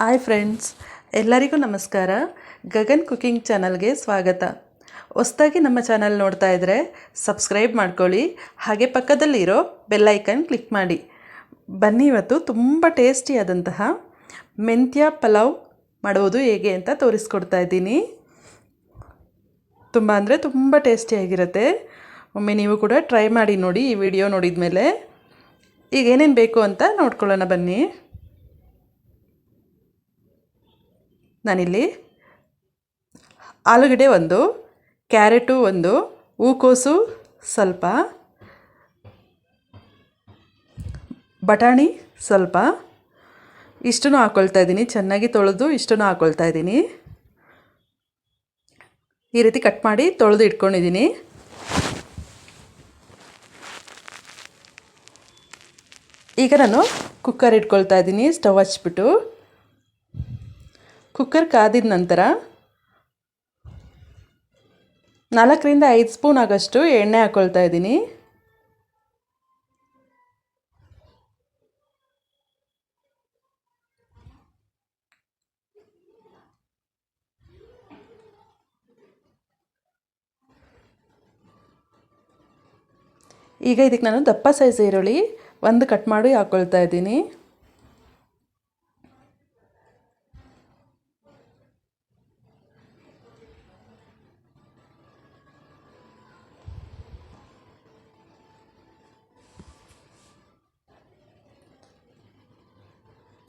Hi friends ಎಲ್ಲರಿಗೂ ನಮಸ್ಕಾರ. Gagan cooking ಚಾನಲ್ಗೆ ಸ್ವಾಗತ. ಹೊಸ್ದಾಗಿ ನಮ್ಮ ಚಾನಲ್ ನೋಡ್ತಾ ಇದ್ದರೆ ಸಬ್ಸ್ಕ್ರೈಬ್ ಮಾಡ್ಕೊಳ್ಳಿ. ಹಾಗೆ ಪಕ್ಕದಲ್ಲಿರೋ ಬೆಲ್ಲೈಕನ್ ಕ್ಲಿಕ್ ಮಾಡಿ. ಬನ್ನಿ ಇವತ್ತು ತುಂಬ ಟೇಸ್ಟಿಯಾದಂತಹ ಮೆಂತ್ಯ ಪಲಾವ್ ಮಾಡುವುದು ಹೇಗೆ ಅಂತ ತೋರಿಸ್ಕೊಡ್ತಾ ಇದ್ದೀನಿ. ತುಂಬ ಅಂದರೆ ತುಂಬ ಟೇಸ್ಟಿಯಾಗಿರುತ್ತೆ. ಒಮ್ಮೆ ನೀವು ಕೂಡ ಟ್ರೈ ಮಾಡಿ ನೋಡಿ ಈ ವಿಡಿಯೋ ನೋಡಿದ ಮೇಲೆ ಈಗ ಏನೇನು ಬೇಕು ಅಂತ ನೋಡ್ಕೊಳ್ಳೋಣ ಬನ್ನಿ. ನಾನಿಲ್ಲಿ ಆಲೂಗಡ್ಡೆ ಒಂದು, ಕ್ಯಾರೆಟು ಒಂದು, ಹೂಕೋಸು ಸ್ವಲ್ಪ, ಬಟಾಣಿ ಸ್ವಲ್ಪ. ಇಷ್ಟನ್ನು ಹಾಕ್ಕೊಳ್ತಾ ಇದ್ದೀನಿ. ಚೆನ್ನಾಗಿ ತೊಳೆದು ಇಷ್ಟನ್ನು ಹಾಕ್ಕೊಳ್ತಾ ಇದ್ದೀನಿ. ಈ ರೀತಿ ಕಟ್ ಮಾಡಿ ತೊಳೆದು ಇಟ್ಕೊಂಡಿದ್ದೀನಿ. ಈಗ ನಾನು ಕುಕ್ಕರ್ ಇಟ್ಕೊಳ್ತಾ ಇದ್ದೀನಿ. ಸ್ಟವ್ ಹಚ್ಬಿಟ್ಟು. ಕುಕ್ಕರ್ ಕಾದಿದ ನಂತರ ನಾಲ್ಕರಿಂದ ಐದು ಸ್ಪೂನ್ ಆಗೋಷ್ಟು ಎಣ್ಣೆ ಹಾಕ್ಕೊಳ್ತಾ ಇದ್ದೀನಿ. ಈಗ ಇದಕ್ಕೆ ನಾನು ದಪ್ಪ ಸೈಜ್ ಈರುಳ್ಳಿ ಒಂದು ಕಟ್ ಮಾಡಿ ಹಾಕ್ಕೊಳ್ತಾ ಇದ್ದೀನಿ.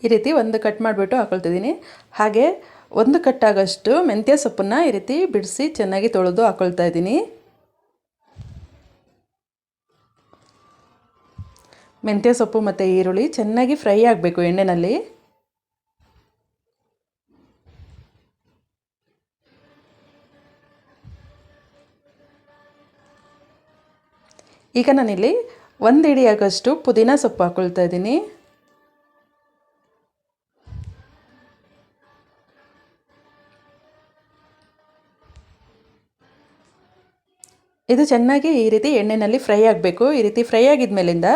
ಈ ರೀತಿ ಒಂದು ಕಟ್ ಮಾಡಿಬಿಟ್ಟು ಹಾಕೊಳ್ತಿದ್ದೀನಿ. ಹಾಗೆ ಒಂದು ಕಟ್ಟಾಗಷ್ಟು ಮೆಂತ್ಯ ಸೊಪ್ಪನ್ನು ಈ ರೀತಿ ಬಿಡಿಸಿ ಚೆನ್ನಾಗಿ ತೊಳೆದು ಹಾಕೊಳ್ತಾ ಇದ್ದೀನಿ. ಮೆಂತ್ಯ ಸೊಪ್ಪು ಮತ್ತು ಈರುಳ್ಳಿ ಚೆನ್ನಾಗಿ ಫ್ರೈ ಆಗಬೇಕು ಎಣ್ಣೆಯಲ್ಲಿ ಈಗ ನಾನಿಲ್ಲಿ ಒಂದು ಇಡಿಯಾಗಷ್ಟು ಪುದೀನ ಸೊಪ್ಪು ಹಾಕ್ಕೊಳ್ತಾ ಇದ್ದೀನಿ. ಇದು ಚೆನ್ನಾಗಿ ಈ ರೀತಿ ಎಣ್ಣೆಯಲ್ಲಿ ಫ್ರೈ ಆಗಬೇಕು. ಈ ರೀತಿ ಫ್ರೈ ಆಗಿದ ಮೇಲಿಂದ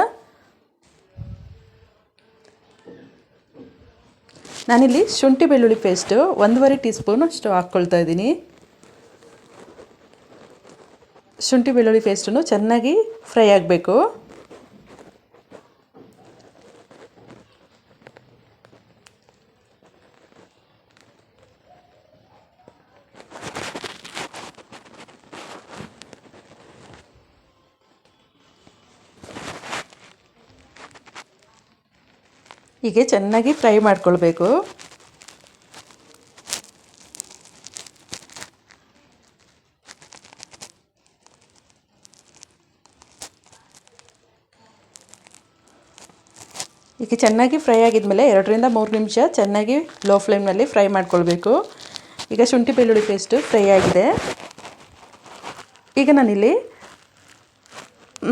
ನಾನಿಲ್ಲಿ ಶುಂಠಿ ಬೆಳ್ಳುಳ್ಳಿ ಪೇಸ್ಟು ಒಂದೂವರೆ ಟೀ ಸ್ಪೂನ್ ಅಷ್ಟು ಹಾಕ್ಕೊಳ್ತಾ ಇದ್ದೀನಿ. ಶುಂಠಿ ಬೆಳ್ಳುಳ್ಳಿ ಪೇಸ್ಟನ್ನು ಚೆನ್ನಾಗಿ ಫ್ರೈ ಆಗಬೇಕು. ಹೀಗೆ ಚೆನ್ನಾಗಿ ಫ್ರೈ ಮಾಡ್ಕೊಳ್ಬೇಕು. ಈಗ ಚೆನ್ನಾಗಿ ಫ್ರೈ ಆಗಿದ್ಮೇಲೆ ಎರಡರಿಂದ ಮೂರು ನಿಮಿಷ ಚೆನ್ನಾಗಿ ಲೋ ಫ್ಲೇಮ್ನಲ್ಲಿ ಫ್ರೈ ಮಾಡ್ಕೊಳ್ಬೇಕು. ಈಗ ಶುಂಠಿ ಬೆಳ್ಳುಳ್ಳಿ ಪೇಸ್ಟು ಫ್ರೈ ಆಗಿದೆ. ಈಗ ನಾನಿಲ್ಲಿ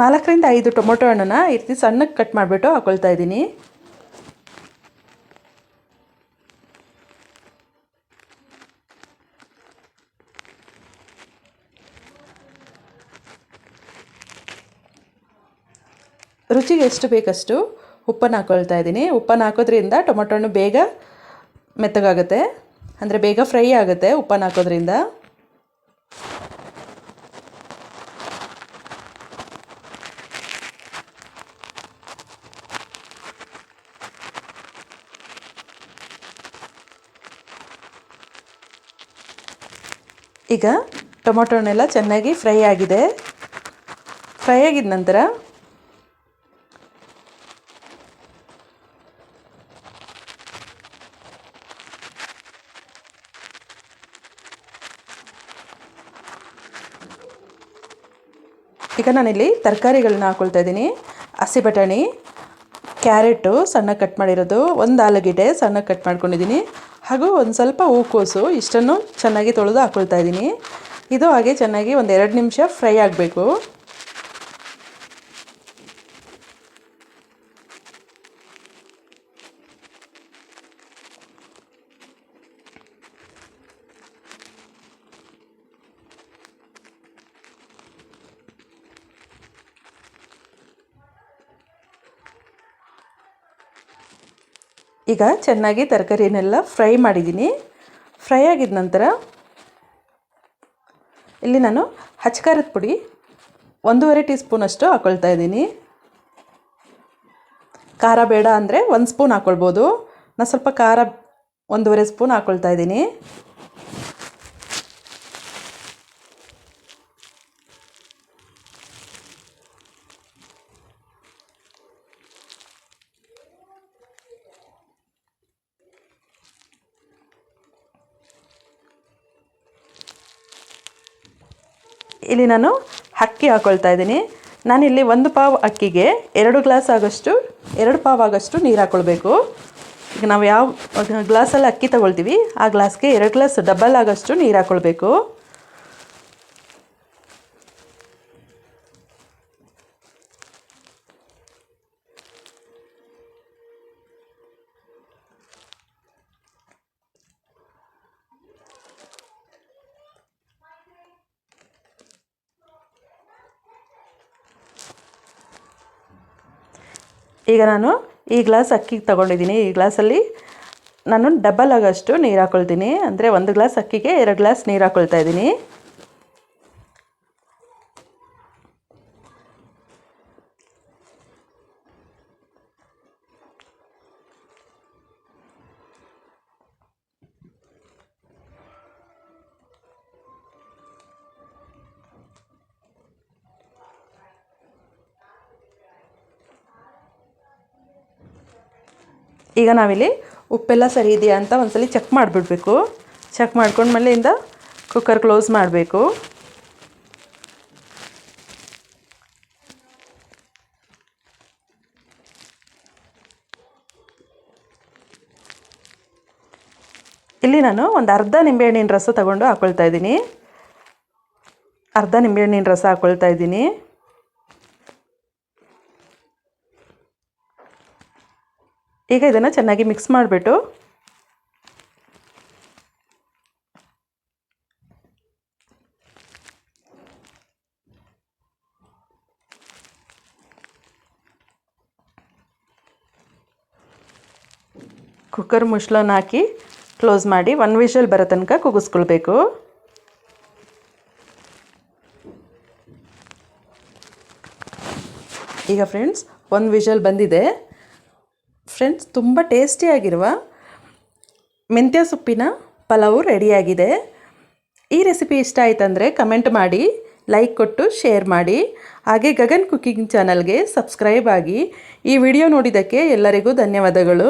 ನಾಲ್ಕರಿಂದ ಐದು ಟೊಮೊಟೊ ಹಣ್ಣನ್ನ ಈ ರೀತಿ ಸಣ್ಣಕ್ಕೆ ಕಟ್ ಮಾಡಿಬಿಟ್ಟು ಹಾಕ್ಕೊಳ್ತಾ ಇದ್ದೀನಿ. ರುಚಿಗೆ ಎಷ್ಟು ಬೇಕಷ್ಟು ಉಪ್ಪನ್ನು ಹಾಕ್ಕೊಳ್ತಾ ಇದ್ದೀನಿ. ಉಪ್ಪನ್ನು ಹಾಕೋದ್ರಿಂದ ಟೊಮೊಟೊ ಹಣ್ಣು ಬೇಗ ಮೆತ್ತಗಾಗುತ್ತೆ. ಅಂದರೆ ಬೇಗ ಫ್ರೈ ಆಗುತ್ತೆ ಉಪ್ಪನ್ನು ಹಾಕೋದ್ರಿಂದ. ಈಗ ಟೊಮೊಟೊ ಹಣ್ಣೆಲ್ಲ ಚೆನ್ನಾಗಿ ಫ್ರೈ ಆಗಿದೆ. ಫ್ರೈ ಆಗಿದ ನಂತರ ಈಗ ನಾನಿಲ್ಲಿ ತರಕಾರಿಗಳನ್ನ ಹಾಕೊಳ್ತಾ ಇದ್ದೀನಿ. ಹಸಿ ಬಟಾಣಿ, ಕ್ಯಾರೆಟು ಸಣ್ಣ ಕಟ್ ಮಾಡಿರೋದು, ಒಂದು ಆಲೂಗೆಡ್ಡೆ ಸಣ್ಣ ಕಟ್ ಮಾಡ್ಕೊಂಡಿದ್ದೀನಿ. ಹಾಗೂ ಒಂದು ಸ್ವಲ್ಪ ಹೂಕೋಸು, ಇಷ್ಟನ್ನು ಚೆನ್ನಾಗಿ ತೊಳೆದು ಹಾಕ್ಕೊಳ್ತಾ ಇದ್ದೀನಿ. ಇದು ಹಾಗೆ ಚೆನ್ನಾಗಿ ಒಂದು ಎರಡು ನಿಮಿಷ ಫ್ರೈ ಆಗಬೇಕು. ಈಗ ಚೆನ್ನಾಗಿ ತರಕಾರಿನೆಲ್ಲ ಫ್ರೈ ಮಾಡಿದ್ದೀನಿ. ಫ್ರೈ ಆಗಿದ ನಂತರ ಇಲ್ಲಿ ನಾನು ಹಚ್ಕಾರದ ಪುಡಿ ಒಂದೂವರೆ ಟೀ ಸ್ಪೂನಷ್ಟು ಹಾಕ್ಕೊಳ್ತಾ ಇದ್ದೀನಿ. ಖಾರ ಬೇಡ ಅಂದರೆ ಒಂದು ಸ್ಪೂನ್ ಹಾಕ್ಕೊಳ್ಬೋದು ನಾನು ಸ್ವಲ್ಪ ಖಾರ ಒಂದೂವರೆ ಸ್ಪೂನ್ ಹಾಕ್ಕೊಳ್ತಾ ಇದ್ದೀನಿ. ಇಲ್ಲಿ ನಾನು ಅಕ್ಕಿ ಹಾಕ್ಕೊಳ್ತಾ ಇದ್ದೀನಿ. ನಾನಿಲ್ಲಿ ಒಂದು ಪಾವ್ ಅಕ್ಕಿಗೆ ಎರಡು ಗ್ಲಾಸ್ ಆಗೋಷ್ಟು, ಎರಡು ಪಾವ್ ಆಗೋಷ್ಟು ನೀರು ಹಾಕ್ಕೊಳ್ಬೇಕು ಈಗ ನಾವು ಯಾವ ಗ್ಲಾಸಲ್ಲಿ ಅಕ್ಕಿ ತಗೊಳ್ತೀವಿ, ಆ ಗ್ಲಾಸ್ಗೆ ಎರಡು ಗ್ಲಾಸ್ ಡಬಲ್ ಆಗೋಷ್ಟು ನೀರು ಹಾಕ್ಕೊಳ್ಬೇಕು ಈಗ ನಾನು ಈ ಗ್ಲಾಸ್ ಅಕ್ಕಿಗೆ ತಗೊಂಡಿದ್ದೀನಿ. ಈ ಗ್ಲಾಸಲ್ಲಿ ನಾನು ಡಬಲ್ ಆಗೋಷ್ಟು ನೀರು ಹಾಕ್ಕೊಳ್ತೀನಿ ಅಂದರೆ ಒಂದು ಗ್ಲಾಸ್ ಅಕ್ಕಿಗೆ ಎರಡು ಗ್ಲಾಸ್ ನೀರು ಹಾಕ್ಕೊಳ್ತಾ ಇದ್ದೀನಿ. ಈಗ ನಾವಿಲ್ಲಿ ಉಪ್ಪೆಲ್ಲ ಸರಿ ಇದೆಯಾ ಅಂತ ಒಂದ್ಸಲಿ ಚೆಕ್ ಮಾಡಿಬಿಡ್ಬೇಕು. ಚೆಕ್ ಮಾಡ್ಕೊಂಡ್ಮೇಲೆ ಇಂದ ಕುಕ್ಕರ್ ಕ್ಲೋಸ್ ಮಾಡಬೇಕು. ಇಲ್ಲಿ ನಾನು ಒಂದು ಅರ್ಧ ನಿಂಬೆಹಣ್ಣಿನ ರಸ ತಗೊಂಡು ಹಾಕ್ಕೊಳ್ತಾ ಇದ್ದೀನಿ. ಅರ್ಧ ನಿಂಬೆಹಣ್ಣಿನ ರಸ ಹಾಕ್ಕೊಳ್ತಾ ಇದ್ದೀನಿ. ಈಗ ಇದನ್ನು ಚೆನ್ನಾಗಿ ಮಿಕ್ಸ್ ಮಾಡಿಬಿಟ್ಟು ಕುಕ್ಕರ್ ಮುಚ್ಚಳನ ಹಾಕಿ ಕ್ಲೋಸ್ ಮಾಡಿ ಒನ್ ವಿಷಲ್ ಬರೋ ತನಕ ಕುಗಿಸ್ಕೊಳ್ಬೇಕು ಈಗ ಫ್ರೆಂಡ್ಸ್ ಒಂದು ವಿಷಲ್ ಬಂದಿದೆ. ಫ್ರೆಂಡ್ಸ್, ತುಂಬ ಟೇಸ್ಟಿಯಾಗಿರುವ ಮೆಂತ್ಯ ಸೊಪ್ಪಿನ ಪಲಾವು ರೆಡಿಯಾಗಿದೆ. ಈ ರೆಸಿಪಿ ಇಷ್ಟ ಆಯ್ತಂದರೆ ಕಮೆಂಟ್ ಮಾಡಿ ಲೈಕ್ ಕೊಟ್ಟು ಶೇರ್ ಮಾಡಿ. ಹಾಗೆ ಗಗನ್ ಕುಕ್ಕಿಂಗ್ ಚಾನಲ್ಗೆ ಸಬ್ಸ್ಕ್ರೈಬ್ ಆಗಿ ಈ ವಿಡಿಯೋ ನೋಡಿದ್ದಕ್ಕೆ ಎಲ್ಲರಿಗೂ ಧನ್ಯವಾದಗಳು.